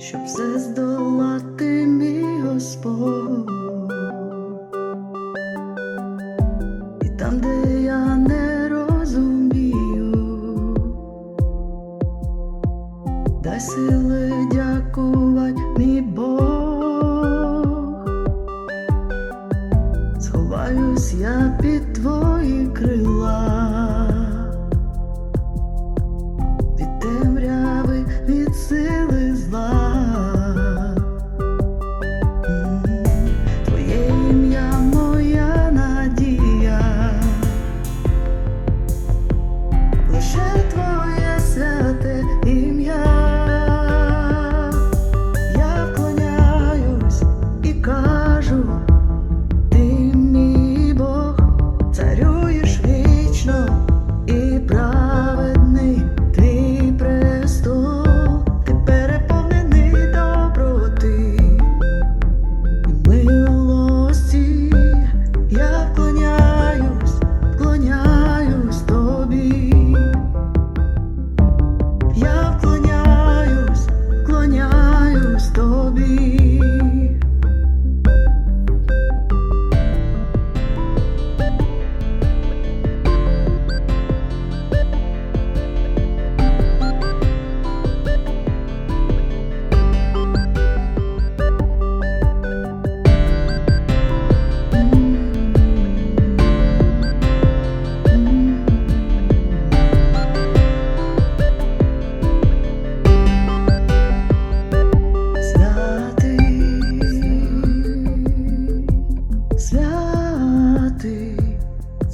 щоб все здолати мій Господь, і там, де я не розумію, дай сили.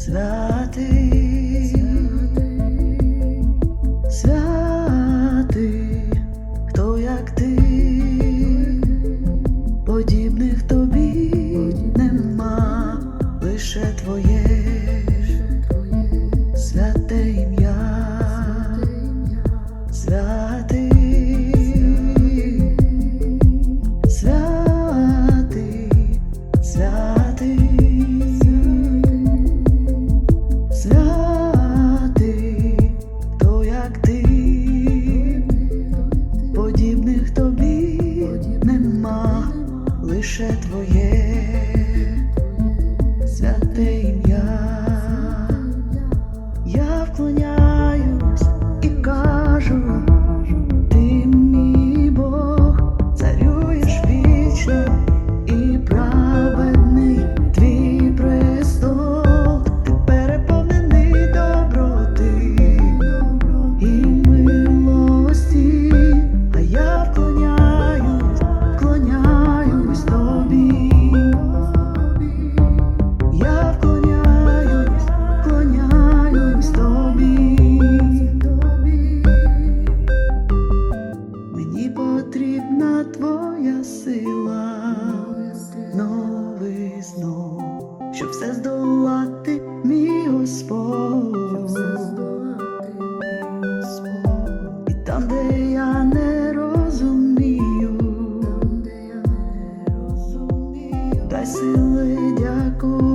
Святий, святий, хто як ти? моя сила, новий знов, щоб все здолати, мій Господь, і там, де я не розумію, дай сили дякую.